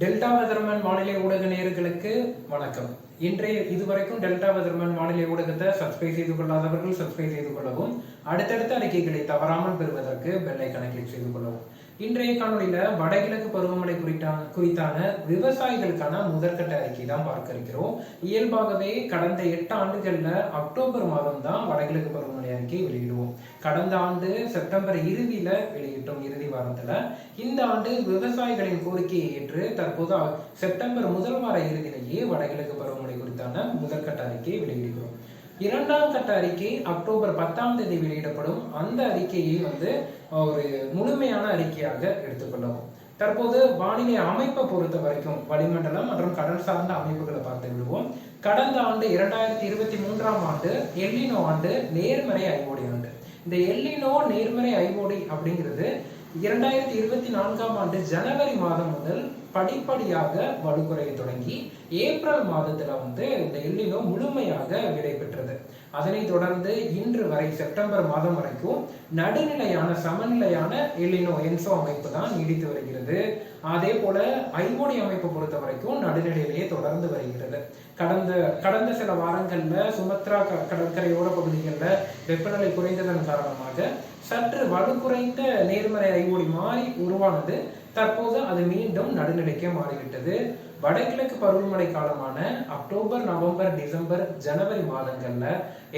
Delta weatherman வானிலை ஊடக நேயர்களுக்கு வணக்கம். இன்றைய இதுவரைக்கும் டெல்டா வெதர்மேன் வானிலை ஊடகத்தை சப்ஸ்கிரைப் செய்து கொள்ளாதவர்கள் சப்ஸ்கிரைப் செய்து கொள்ளவும் அடுத்தடுத்த அறிக்கைகளை தவறாமல் பெறுவதற்கு பெல்லை கணக்கில் செய்து கொள்ளவும். இன்றைய காணொலியில வடகிழக்கு பருவமழை குறித்தான குறித்தான விவசாயிகளுக்கான முதற்கட்ட அறிக்கை தான் பார்க்க இருக்கிறோம். இயல்பாகவே கடந்த எட்டு ஆண்டுகள்ல அக்டோபர் மாதம் தான் வடகிழக்கு பருவமழை அறிக்கை வெளியிடுவோம். கடந்த ஆண்டு செப்டம்பர் இறுதியில வெளியிட்டோம் இறுதி வாரத்துல. இந்த ஆண்டு விவசாயிகளின் கோரிக்கையை ஏற்று தற்போது செப்டம்பர் முதல் வார இறுதியிலேயே வடகிழக்கு பருவமழை குறித்தான முதற்கட்ட அறிக்கையை வெளியிடுகிறோம். இரண்டாம் கட்ட அறிக்கை அக்டோபர் பத்தாம் தேதி வெளியிடப்படும். அந்த அறிக்கையை வந்து ஒரு முழுமையான அறிக்கையாக எடுத்துக்கொள்ளவும். தற்போது வானிலை அமைப்பை பொறுத்த வரைக்கும் வளிமண்டலம் மற்றும் கடல் சார்ந்த அமைப்புகளை பார்த்து விடுவோம். கடந்த ஆண்டு இரண்டாயிரத்தி இருபத்தி மூன்றாம் ஆண்டு எல்லினோ ஆண்டு நேர்மறை ஐஓடி ஆண்டு. இந்த எல்லினோ நேர்மறை ஐஓடி அப்படிங்கிறது இரண்டாயிரத்தி இருபத்தி நான்காம் ஆண்டு ஜனவரி மாதம் முதல் படிப்படியாக வலுக்குறைய தொடங்கி ஏப்ரல் மாதத்துல வந்து இந்த எல்லினோ முழுமையாக விடை பெற்றது. அதனைத் தொடர்ந்து இன்று வரை செப்டம்பர் மாதம் வரைக்கும் நடுநிலையான சமநிலையான எல்லினோ என்சோ அமைப்பு தான் நீடித்து வருகிறது. அதே போல ஐஓடி அமைப்பு பொறுத்த வரைக்கும் நடுநிலையிலேயே தொடர்ந்து வருகிறது. கடந்த கடந்த சில வாரங்கள்ல சுமத்ரா கடற்கரையோர பகுதிகளில் வெப்பநிலை குறைந்ததன் காரணமாக சற்று வலுக்குறைந்த நேர்மறை ஐஓடி மாறி உருவானது தற்போது அது மீண்டும் நடுநிலைக்கு மாறிவிட்டது. வடகிழக்கு பருவமழை காலமான அக்டோபர் நவம்பர் டிசம்பர் ஜனவரி மாதங்கள்ல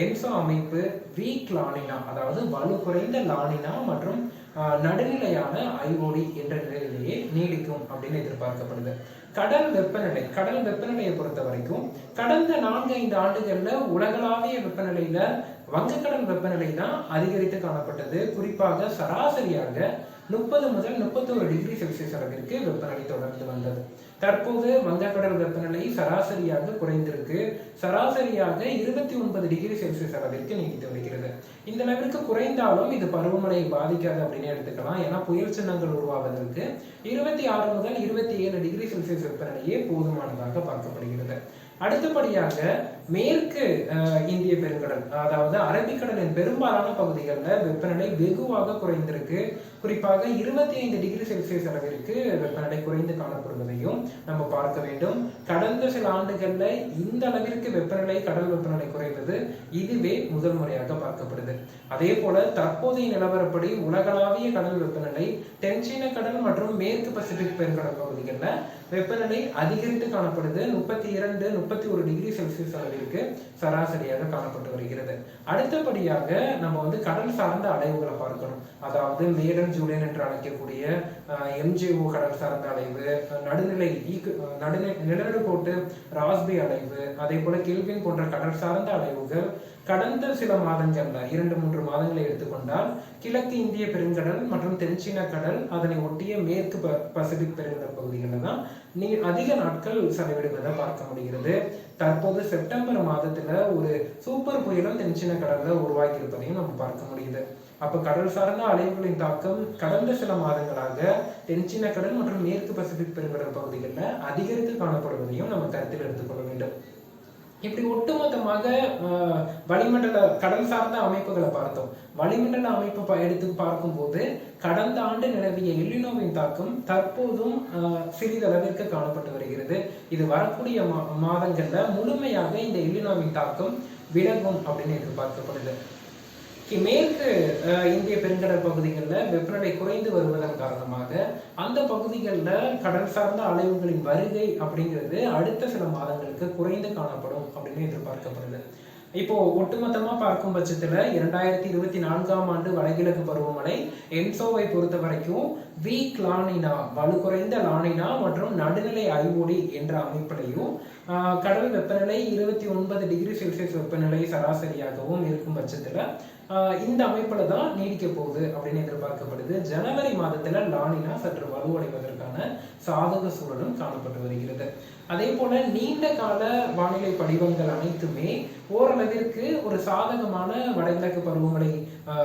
என்சோ அமைப்பு வீக் லானினா அதாவது வலு குறைந்த லானினா மற்றும் நடுநிலையான ஐஓடி என்ற நிலையிலேயே நீடிக்கும் அப்படின்னு எதிர்பார்க்கப்படுது. கடல் வெப்பநிலை கடல் வெப்பநிலையை பொறுத்த வரைக்கும் கடந்த நான்கு ஐந்து ஆண்டுகள்ல உலகளாவிய வெப்பநிலையில வங்கக்கடல் வெப்பநிலை தான் அதிகரித்து காணப்பட்டது. குறிப்பாக சராசரியாக முப்பது முதல் முப்பத்தோரு டிகிரி செல்சியஸ் அளவிற்கு வெப்பநிலை தொடர்ந்து வந்தது. தற்போது வங்கக்கடல் வெப்பநிலை சராசரியாக குறைந்திருக்கு. சராசரியாக இருபத்தி ஒன்பது டிகிரி செல்சியஸ் அளவிற்கு நீடித்து வருகிறது. இந்த அளவிற்கு குறைந்தாலும் இது பருவமழையை பாதிக்காது அப்படின்னு எடுத்துக்கலாம். ஏன்னா புயல் சின்னங்கள் உருவாவதற்கு இருபத்தி ஆறு முதல் இருபத்தி ஏழு டிகிரி செல்சியஸ் வெப்பநிலையே போதுமானதாக பார்க்கப்படுகிறது. அடுத்தபடியாக மேற்கு இந்திய பெருங்கடல் அதாவது அரபிக்கடலின் பெரும்பாலான பகுதிகளில் வெப்பநிலை வெகுவாக குறைந்திருக்கு. குறிப்பாக இருபத்தி ஐந்து டிகிரி செல்சியஸ் அளவிற்கு வெப்பநிலை குறைந்து காணப்படுவதையும் நம்ம பார்க்க வேண்டும். கடந்த சில ஆண்டுகளில் இந்த அளவிற்கு வெப்பநிலை கடல் வெப்பநிலை குறைவது இதுவே முதல் முறையாக பார்க்கப்படுது. அதே போல தற்போதைய நிலவரப்படி உலகளாவிய கடல் வெப்பநிலை தென்சீன கடல் மற்றும் மேற்கு பசிபிக் பெருங்கடல் பகுதிகளில் வெப்பநிலை அதிகரித்து காணப்படுது. முப்பத்தி இரண்டு முப்பத்தி ஒரு டிகிரி செல்சியஸ் அளவிற்கு சராசரியாக காணப்பட்டு வருகிறது. அடுத்தபடியாக நம்ம வந்து கடல் சார்ந்த அலைவுகளை பார்க்கணும். அதாவது மேடன் ஜூலியன் என்று அழைக்கக்கூடிய எம்ஜிஓ கடல் சார்ந்த அலைவு நடுநிலை நடுநிலை நிலநடுக்கோட்டு ராஸ்பி அலைவு அதே போல கெல்வின் போன்ற கடல் சார்ந்த அலைவுகள் கடந்த சில மாதங்கள்ல இரண்டு மூன்று மாதங்களை எடுத்துக்கொண்டால் கிழக்கு இந்திய பெருங்கடல் மற்றும் தென்சீன கடல் அதனை ஒட்டிய மேற்கு பசிபிக் பெருங்கடல் பகுதிகளில் தான் நீ அதிக நாட்கள் செலவிடுவதை பார்க்க முடிகிறது. தற்போது செப்டம்பர் மாதத்துல ஒரு சூப்பர் புயலும் தென்சின கடல்ல உருவாக்கி இருப்பதையும் நம்ம பார்க்க முடியுது. அப்ப கடல் சார்ந்த அலைவுகளின் தாக்கம் கடந்த சில மாதங்களாக தென்சீன கடல் மற்றும் மேற்கு பசிபிக் பெருங்கடல் பகுதிகளில் அதிகரித்து காணப்படுவதையும் நம்ம கருத்தில் எடுத்துக்கொள்ள வேண்டும். இப்படி ஒட்டுமொத்தமாக வளிமண்டல கடல் சார்ந்த அமைப்புகளை பார்த்தோம். வளிமண்டல அமைப்பு எடுத்து பார்க்கும்போது கடந்த ஆண்டு நிலவிய எல்லினோவின் தாக்கம் தற்போதும் சிறிதளவிற்கு காணப்பட்டு வருகிறது. இது வரக்கூடிய மாதங்கள்ல முழுமையாக இந்த எல்லினோவின் தாக்கம் விலகும் அப்படின்னு எதிர்பார்க்கப்படுது. மேற்கு இந்திய பெருங்கடல் பகுதிகளில் வெப்பநிலை குறைந்து வருவதன் காரணமாக அந்த பகுதிகளில் கடல் சார்ந்த அலைவுகளின் வருகை அப்படிங்கிறது அடுத்த சில மாதங்களுக்கு குறைந்து காணப்படும் அப்படின்னு எதிர்பார்க்கப்படுது. இப்போ ஒட்டுமொத்தமா பார்க்கும் பட்சத்துல இரண்டாயிரத்தி இருபத்தி நான்காம் ஆண்டு வடகிழக்கு பருவமழை என்சோவை பொறுத்த வரைக்கும் வீக் லானினா வலு குறைந்த லானினா மற்றும் நடுநிலை ஐஓடி என்ற அமைப்பிலையும் கடல் வெப்பநிலை இருபத்தி ஒன்பது டிகிரி செல்சியஸ் வெப்பநிலை சராசரியாகவும் இருக்கும் பட்சத்துல இந்த அமைப்புல தான் நீடிக்க போகுது அப்படின்னு எதிர்பார்க்கப்படுது. ஜனவரி மாதத்துல லானினா சற்று வலுவடைவதற்கான சாதக சூழலும் காணப்பட்டு வருகிறது. அதே போல நீண்ட கால வானிலை படிவங்கள் அனைத்துமே ஓரளவிற்கு ஒரு சாதகமான வடகிழக்கு பருவமழை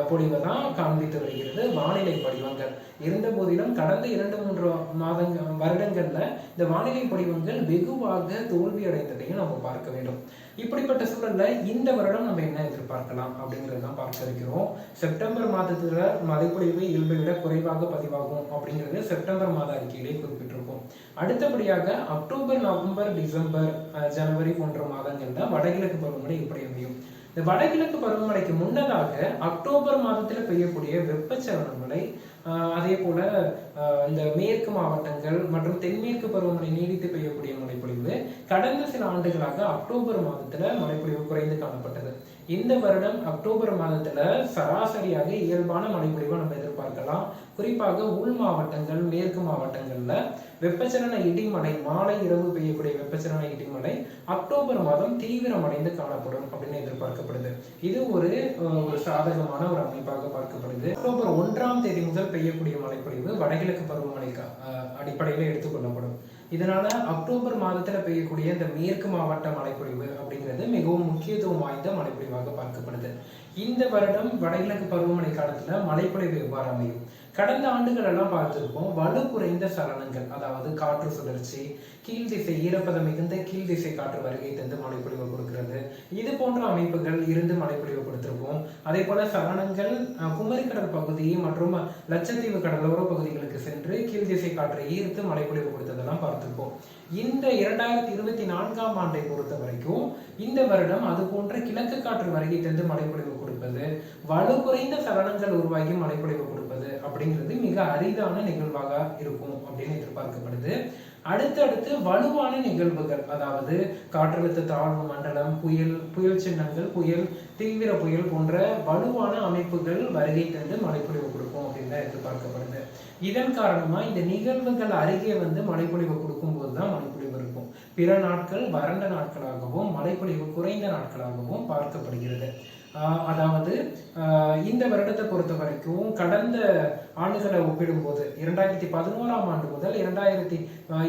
பொழிவை தான் காண்பித்து வருகிறது வானிலை படிவங்கள். இருந்த போதிலும் கடந்த இரண்டு மூன்று மாதங்கள் வருடங்கள்ல இந்த வானிலை படிவங்கள் வெகுவாக தோல்வி அடைந்ததையும் நம்ம பார்க்க வேண்டும். இப்படிப்பட்ட சூழல்ல இந்த வருடம் நம்ம என்ன எதிர்பார்க்கலாம் அப்படிங்கறதான் பார்க்க இருக்கிறோம். செப்டம்பர் மாதத்துல மழைப்பொழிவு இயல்பை விட குறைவாக பதிவாகும் அப்படிங்கிறது செப்டம்பர் மாத அறிக்கையிலே குறிப்பிட்டு இருக்கும் அடுத்தபடியாக அக்டோபர் நவம்பர் டிசம்பர் ஜனவரி போன்ற மாதங்கள் தான் வடகிழக்கு பருவமழை எப்படி அமையும்? இந்த வடகிழக்கு பருவமழைக்கு முன்னதாக அக்டோபர் மாதத்துல பெய்யக்கூடிய வெப்பச்சலனமழை அதே போல இந்த மேற்கு மாவட்டங்கள் மற்றும் தென்மேற்கு பருவமழை நீடித்து பெய்யக்கூடிய மழைப்பொழிவு கடந்த சில ஆண்டுகளாக அக்டோபர் மாதத்துல மழைப்பொழிவு குறைந்து காணப்பட்டது. இந்த வருடம் அக்டோபர் மாதத்துல சராசரியாக இயல்பான மழைப்பொழிவை நம்ம எதிர்பார்க்கலாம். குறிப்பாக உள் மாவட்டங்கள் மேற்கு மாவட்டங்கள்ல வெப்பச்சலன இடிமழை மாலை இரவு பெய்யக்கூடிய வெப்பச்சலன இடிமழை அக்டோபர் மாதம் தீவிரமடைந்து காணப்படும் அப்படின்னு எதிர்பார்க்கப்படுது. இது ஒரு ஒரு சாதகமான ஒரு அமைப்பாக பார்க்கப்படுது. அக்டோபர் ஒன்றாம் தேதி முதல் பெய்யக்கூடிய மழைப்பொழிவு வடகிழக்கு பருவமழை அடிப்படையில் அஹ், எடுத்துக்கொள்ளப்படும். இதனால அக்டோபர் மாதத்துல பெய்யக்கூடிய இந்த மேற்கு மாவட்ட மழைப்பொழிவு அப்படிங்கிறது மிகவும் முக்கியத்துவம் வாய்ந்த மழைப்பொழிவாக பார்க்கப்படுது. இந்த வருடம் வடகிழக்கு பருவமழை காலத்துல மழைப்பொழிவு எவ்வாறு அமையும்? கடந்த ஆண்டுகள் எல்லாம் பார்த்திருப்போம் வலு குறைந்த சலனங்கள் அதாவது காற்று சுழற்சி கீழ் திசை ஈரப்பதம் மிகுந்த கீழ் திசை காற்று வருகை தந்து மழைப்பொழிவு கொடுக்கிறது. இது போன்ற அமைப்புகள் இருந்து மழைப்பொழிவு கொடுத்திருப்போம். அதே போல சலனங்கள் குமரிக்கடல் பகுதி மற்றும் லட்சத்தீவு கடலோர பகுதிகளுக்கு சென்று கீழ் திசை காற்றை ஈர்த்து மழைப்பொழிவு கொடுத்ததெல்லாம் பார்த்திருப்போம். இந்த இரண்டாயிரத்தி இருபத்தி நான்காம் ஆண்டை பொறுத்த வரைக்கும் இந்த வருடம் அது போன்ற கிழக்கு காற்று வருகை தந்து மழைப்பொழிவு கொடுப்பது வலு குறைந்த சலனங்கள் உருவாகி மழைப்பொழிவு கொடுப்பது அப்படிங்கிறது மிக அரிதான நிகழ்வாக இருக்கும் அப்படின்னு எதிர்பார்க்கப்படுது. அடுத்தடுத்து வலுவான நிகழ்வுகள் அதாவது காற்றழுத்த தாழ்வு மண்டலம் புயல் புயல் சின்னங்கள் புயல் தீவிர புயல் போன்ற வலுவான அமைப்புகள் வருகை தந்து மழைப்பொழிவு கொடுக்கும் அப்படின்னு தான் எதிர்பார்க்கப்படுது. இதன் காரணமா இந்த நிகழ்வுகள் அருகே வந்து மழைப்பொழிவு கொடுக்கும் தான் மழைப்பொழிவு இருக்கும். பிற நாட்கள் வறண்ட நாட்களாகவும் மழைப்பொழிவு குறைந்த நாட்களாகவும் பார்க்கப்படுகிறது. அதாவது இந்த வருடத்தை பொறுத்த வரைக்கும் கடந்த ஆண்டுகளை ஒப்பிடும்போது இரண்டாயிரத்தி பதினோராம் ஆண்டு முதல் இரண்டாயிரத்தி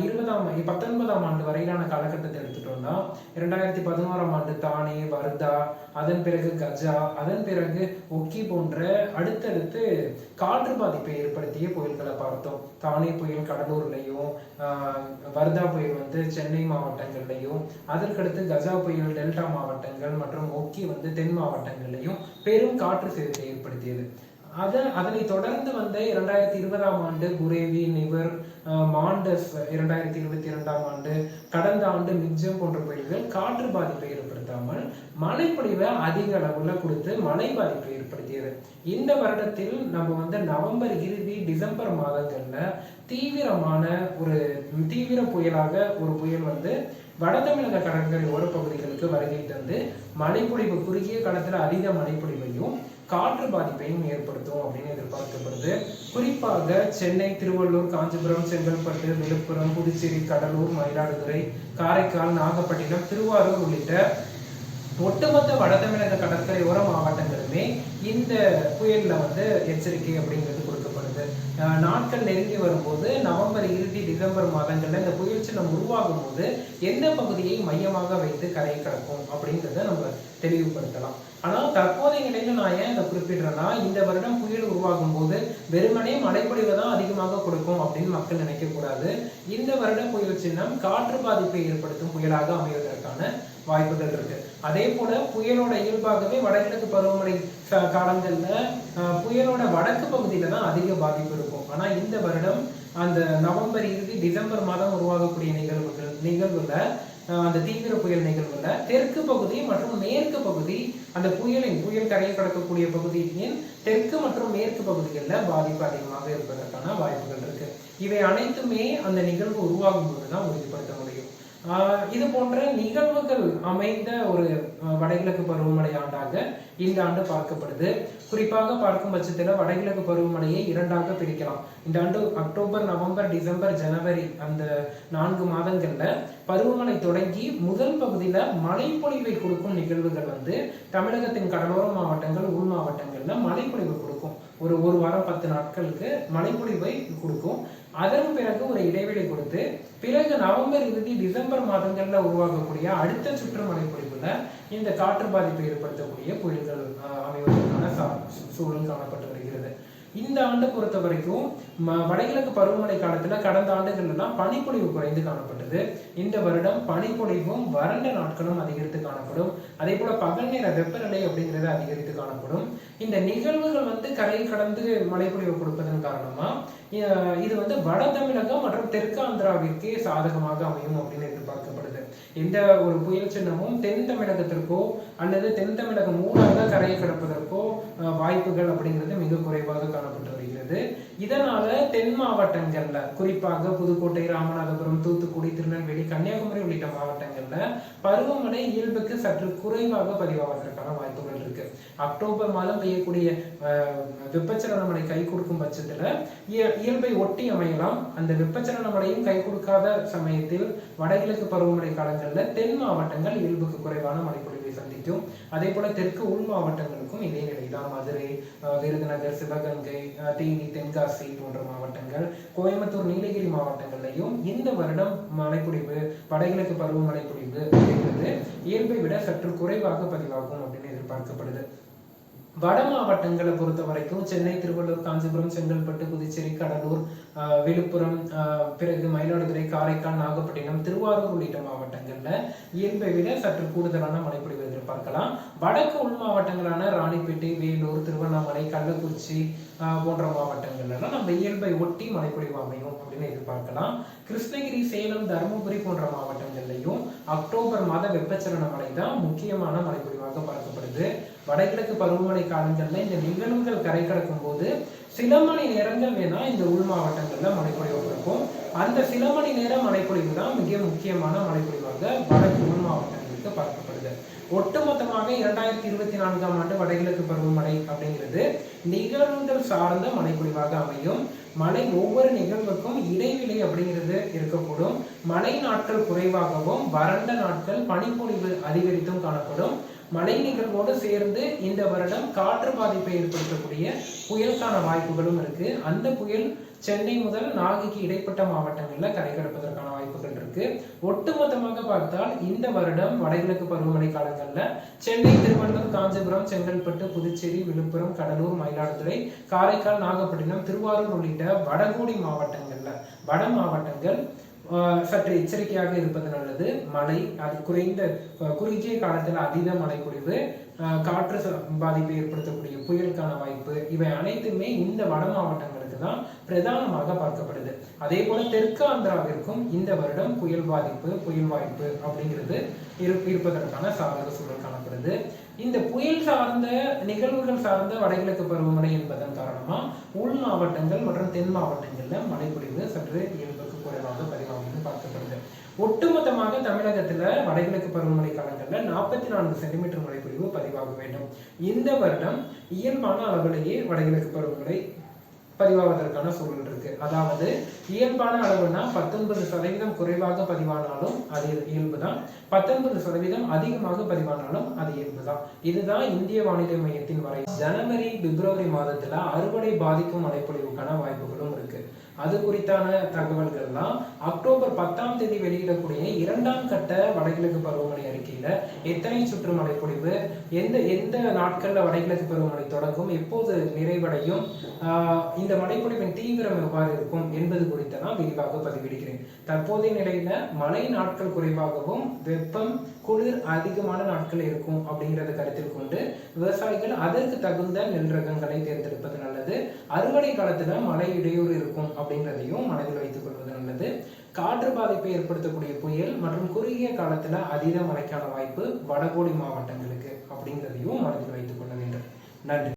இருபதாம் பத்தொன்பதாம் ஆண்டு வரையிலான காலகட்டத்தை எடுத்துட்டோம்னா இரண்டாயிரத்தி பதினோராம் ஆண்டு தானே வர்தா அதன் பிறகு கஜா அதன் பிறகு ஒக்கி போன்ற அடுத்தடுத்து காற்று பாதிப்பை ஏற்படுத்திய புயல்களை பார்த்தோம். தானே புயல் கடலூர்லையும் வர்தா புயல் வந்து சென்னை மாவட்டங்கள்லையும் அதற்கடுத்து கஜா புயல் டெல்டா மாவட்டங்கள் மற்றும் ஒக்கி வந்து தென் மாவட்டங்கள் மாவட்டங்கள்லையும் பெரும் காற்று சேதத்தை ஏற்படுத்தியது. அத அதனை தொடர்ந்து வந்த இரண்டாயிரத்தி இருபதாம் ஆண்டு குரேவி நிவர் மாண்டஸ் இரண்டாயிரத்தி இருபத்தி இரண்டாம் ஆண்டு கடந்த ஆண்டு மிக்ஜம் போன்ற புயல்கள் காற்று பாதிப்பை ஏற்படுத்தாமல் மழைப்பொழிவை அதிக அளவுல கொடுத்து மழை பாதிப்பை ஏற்படுத்தியது. இந்த வருடத்தில் நம்ம வந்து நவம்பர் இறுதி டிசம்பர் மாதங்கள்ல தீவிரமான ஒரு தீவிர புயலாக ஒரு புயல் வந்து வட தமிழக கடற்கரை ஓரப்பகுதிகளுக்கு வருகை தந்து மழைப்பொழிவு குறுகிய காலத்தில் அதிக மழைப்பொழிவையும் காற்று பாதிப்பையும் ஏற்படுத்தும் அப்படின்னு எதிர்பார்க்கப்படுது. குறிப்பாக சென்னை திருவள்ளூர் காஞ்சிபுரம் செங்கல்பட்டு விழுப்புரம் புதுச்சேரி கடலூர் மயிலாடுதுறை காரைக்கால் நாகப்பட்டினம் திருவாரூர் உள்ளிட்ட ஒட்டுமொத்த வட தமிழக கடற்கரையோர மாவட்டங்களுமே இந்த புயல்ல வந்து எச்சரிக்கை அப்படிங்கிறது நாட்கள் நெருங்கி வரும்போது நவம்பர் இறுதி டிசம்பர் மாதங்கள்ல இந்த புயல் சின்னம் உருவாகும் போது எந்த பகுதியை மையமாக வைத்து கரை கடக்கும் அப்படிங்கிறத நம்ம தெளிவுபடுத்தலாம். ஆனால் தற்போதைய நிலையில நான் ஏன் இதை குறிப்பிடுறேன்னா இந்த வருடம் புயல் உருவாகும் போது வெறுமனே மழைப்பொழிவை தான் அதிகமாக கொடுக்கும் அப்படின்னு மக்கள் நினைக்கக்கூடாது. இந்த வருட புயல் சின்னம் காற்று பாதிப்பை ஏற்படுத்தும் புயலாக அமைவதற்கான வாய்ப்புகள் இருக்கு. அதே போல புயலோட இயல்பாகவே வடகிழக்கு பருவமழை காலங்கள்ல புயலோட வடக்கு பகுதியில தான் அதிக பாதிப்பு இருக்கும். ஆனா இந்த வருடம் அந்த நவம்பர் இறுதி டிசம்பர் மாதம் உருவாகக்கூடிய நிகழ்வுகள் நிகழ்வுல அந்த தீவிர புயல் நிகழ்வுல தெற்கு பகுதி மற்றும் மேற்கு பகுதி அந்த புயலின் புயல் கரையை கடக்கக்கூடிய பகுதியின் தெற்கு மற்றும் மேற்கு பகுதிகளில் பாதிப்பு அதிகமாக இருப்பதற்கான வாய்ப்புகள் இருக்கு. இவை அனைத்துமே அந்த நிகழ்வு உருவாகும் போது தான் உறுதிப்படுத்த முடியும். இது போன்ற நிகழ்வுகள் அமைந்த ஒரு வடகிழக்கு பருவமழை ஆண்டாக இந்த ஆண்டு பார்க்கப்படுது. குறிப்பாக பார்க்கும் பட்சத்தில் வடகிழக்கு பருவமழையை இரண்டாக பிரிக்கலாம். இந்த ஆண்டு அக்டோபர் நவம்பர் டிசம்பர் ஜனவரி அந்த நான்கு மாதங்கள்ல பருவமழை தொடங்கி முதல் பகுதியில மழைப்பொழிவை கொடுக்கும் நிகழ்வுகள் வந்து தமிழகத்தின் கடலோர மாவட்டங்கள் உள் மாவட்டங்கள்ல மழைப்பொழிவு கொடுக்கும். ஒரு ஒரு வாரம் பத்து நாட்களுக்கு மழைப்பொழிவை கொடுக்கும். அதன் பிறகு ஒரு இடைவெளி கொடுத்து பிறகு நவம்பர் இறுதி டிசம்பர் மாதங்கள்ல உருவாகக்கூடிய அடுத்த சுற்று மழைப்பொழிவுல இந்த காற்று பாதிப்பை ஏற்படுத்தக்கூடிய புயல்கள் அமைவதற்கான சா- சூழல் காணப்பட்டு வருகிறது. இந்த ஆண்டு பொறுத்த வரைக்கும் வடகிழக்கு பருவமழை காலத்துல கடந்த ஆண்டுகள்லாம் பனிப்பொழிவு குறைந்து காணப்பட்டது. இந்த வருடம் பனிப்பொழிவும் வறண்ட நாட்களும் அதிகரித்து காணப்படும். அதே போல பகல் நேர வெப்பநிலை அப்படிங்கிறது அதிகரித்து காணப்படும். இந்த நிகழ்வுகள் வந்து கரை கடந்து மழைப்பொழிவு கொடுப்பதன் காரணமா இது வந்து வட தமிழகம் மற்றும் தெற்கு ஆந்திராவிற்கே சாதகமாக அமையும் அப்படின்னு எதிர்பார்க்கப்படுது. எந்த ஒரு புயல் சின்னமும் தென் தமிழகத்திற்கோ அல்லது தென் தமிழகம் ஊடாக கரையை கடப்பதற்கோ வாய்ப்புகள் அப்படிங்கிறது மிக குறைவாக காணப்பட்டு வருகிறது. இதனால தென் மாவட்டங்கள்ல குறிப்பாக புதுக்கோட்டை ராமநாதபுரம் தூத்துக்குடி திருநெல்வேலி கன்னியாகுமரி உள்ளிட்ட மாவட்டங்கள்ல பருவமழை இயல்புக்கு சற்று குறைவாக பதிவாவதற்கான வாய்ப்புகள் இருக்கு. அக்டோபர் மாதம் பெய்யக்கூடிய வெப்பச்சலன மழை கை கொடுக்கும் பட்சத்துல இயல்பை ஒட்டி அமையலாம். அந்த வெப்பச்சலன மழையும் கை கொடுக்காத சமயத்தில் வடகிழக்கு பருவமழை காலங்கள்ல தென் மாவட்டங்கள் இயல்புக்கு குறைவான மழை சந்திக்கும் அதே போல தெற்கு உள் மாவட்டங்களுக்கும் இதே நிலைதான். மதுரை விருதுநகர் சிவகங்கை தேனி தென்காசி போன்ற மாவட்டங்கள் கோயம்புத்தூர் நீலகிரி மாவட்டங்கள்லையும் இந்த வருடம் மழைப்பொழிவு வடகிழக்கு பருவமழை பொழிவு அப்படிங்கிறது இயல்பை விட சற்று குறைவாக பதிவாகும் அப்படின்னு வட மாவட்டங்களை பொறுத்த வரைக்கும் சென்னை திருவள்ளூர் காஞ்சிபுரம் செங்கல்பட்டு புதுச்சேரி கடலூர் விழுப்புரம் பிறகு மயிலாடுதுறை காரைக்கால் நாகப்பட்டினம் திருவாரூர் உள்ளிட்ட மாவட்டங்களில் இயல்பை விட சற்று கூடுதலான மழைப்பொழிவு எதிர்பார்க்கலாம். வடக்கு உள் மாவட்டங்களான ராணிப்பேட்டை வேலூர் திருவண்ணாமலை கள்ளக்குறிச்சி போன்ற மாவட்டங்கள்லாம் நம்ம இயல்பை ஒட்டி மழைப்பொழிவு அமையும் அப்படின்னு எதிர்பார்க்கலாம். கிருஷ்ணகிரி சேலம் தருமபுரி போன்ற மாவட்டங்கள்லையும் அக்டோபர் மாத வெப்பச்சலன மழை தான் முக்கியமான மழைப்பொழிவாக பார்க்கப்படுது. வடகிழக்கு பருவமழை காலங்களில் இந்த நிகழ்வுகள் கரை கடக்கும் போது சில மணி நேரங்கள் வேணா இந்த உள் மாவட்டங்கள்ல மழைப்பொழிவு இருக்கும் அந்த சில மணி நேரம் மழைப்பொழிவு தான் மிக முக்கியமான மழைப்பொழிவாக வடக்கு உள் மாவட்டங்களுக்கு பார்க்கப்படுது. ஒட்டுமொத்தமாக இரண்டாயிரத்தி இருபத்தி நான்காம் ஆண்டு வடகிழக்கு பருவமழை அப்படிங்கிறது நிகழ்வுகள் சார்ந்த மழைப்பொழிவாக அமையும். மழை ஒவ்வொரு நிகழ்வுக்கும் இடைவெளி அப்படிங்கிறது இருக்கக்கூடும். மழை நாட்கள் குறைவாகவும் வறண்ட நாட்கள் பனிப்பொழிவு அதிகரித்தும் காணப்படும். மழை நிகழ்வோடு சேர்ந்து இந்த வருடம் காற்று பாதிப்பை ஏற்படுத்தக்கூடிய புயலுக்கான வாய்ப்புகளும் இருக்கு. அந்த புயல் சென்னை முதல் நாகைக்கு இடைப்பட்ட மாவட்டங்களில் கரை கடப்பதற்கான வாய்ப்புகள் இருக்கு. ஒட்டுமொத்தமாக பார்த்தால் இந்த வருடம் வடகிழக்கு பருவமழை காலங்களில் சென்னை திருவள்ளூர் காஞ்சிபுரம் செங்கல்பட்டு புதுச்சேரி விழுப்புரம் கடலூர் மயிலாடுதுறை காரைக்கால் நாகப்பட்டினம் திருவாரூர் உள்ளிட்ட வடகோடி மாவட்டங்கள்ல வட மாவட்டங்கள் சற்று எச்சரிக்கையாக இருப்பது நல்லது. மழை அது குறைந்த குறுகிய காலத்தில் அதீத மழை பொழிவு காற்று பாதிப்பை ஏற்படுத்தக்கூடிய புயலுக்கான வாய்ப்பு இவை அனைத்துமே இந்த வட மாவட்டங்களுக்கு தான் பிரதானமாக பார்க்கப்படுது. அதே போல தெற்கு ஆந்திராவிற்கும் இந்த வருடம் புயல் பாதிப்பு புயல் வாய்ப்பு அப்படிங்கிறது இருப்பதற்கான சாதக சூழல் காணப்படுது. இந்த புயல் சார்ந்த நிகழ்வுகள் சார்ந்த வடகிழக்கு பருவமழை என்பதன் காரணமா உள் மாவட்டங்கள் மற்றும் தென் மாவட்டங்கள்ல மழைப்பொழிவு சற்று இயல்புக்கு குறைவாக பதிவாகும் பார்க்கப்படுது ஒட்டுமொத்தமாக தமிழகத்துல வடகிழக்கு பருவமழை காலங்களில் நாற்பத்தி நான்கு சென்டிமீட்டர் மழைப்பொழிவு பதிவாக வேண்டும். இந்த வருடம் இயல்பான அளவிலேயே வடகிழக்கு பருவமழை பதிவாவதற்கான சூழல் இருக்கு. அதாவது இயல்பான அளவுனா பத்தொன்பது சதவீதம் குறைவாக பதிவானாலும் அது இயல்பு தான் பத்தொன்பது சதவீதம் அதிகமாக பதிவானாலும் அது இயல்பு தான் இதுதான் இந்திய வானிலை மையத்தின் வரை ஜனவரி பிப்ரவரி மாதத்துல அறுவடை பாதிக்கும் மழைப்பொழிவுக்கான வாய்ப்புகளும் இருக்கு. அது குறித்தான தகவல்கள் தான் அக்டோபர் பத்தாம் தேதி வெளியிடக்கூடிய இரண்டாம் கட்ட வடகிழக்கு பருவமழை அறிக்கையில எத்தனை சுற்று மழைப்பொழிவு எந்த எந்த நாட்கள்ல வடகிழக்கு பருவமழை தொடங்கும் எப்போது நிறைவடையும் இந்த மழைப்பொழிவின் தீவிரம் எவ்வாறு இருக்கும் என்பது குறித்தெல்லாம் விரிவாக பதிவிடுகிறேன். தற்போதைய நிலையில மழை நாட்கள் குறைவாகவும் வெப்பம் குளிர் அதிகமான நாட்கள் இருக்கும் அப்படிங்கிறத கருத்தில் கொண்டு விவசாயிகள் அதற்கு தகுந்த நெல் ரகங்களை தேர்ந்தெடுப்பது நல்லது. அறுவடை காலத்துல மழை இடையூறு இருக்கும் அப்படிங்கிறதையும் மனதில் வைத்துக் கொள்வது நல்லது. காற்று பாதிப்பை ஏற்படுத்தக்கூடிய புயல் மற்றும் குறுகிய காலத்துல அதீத மழைக்கான வாய்ப்பு வடகோடி மாவட்டங்களுக்கு அப்படிங்கிறதையும் மனதில் வைத்துக் கொள்ள வேண்டும். நன்றி.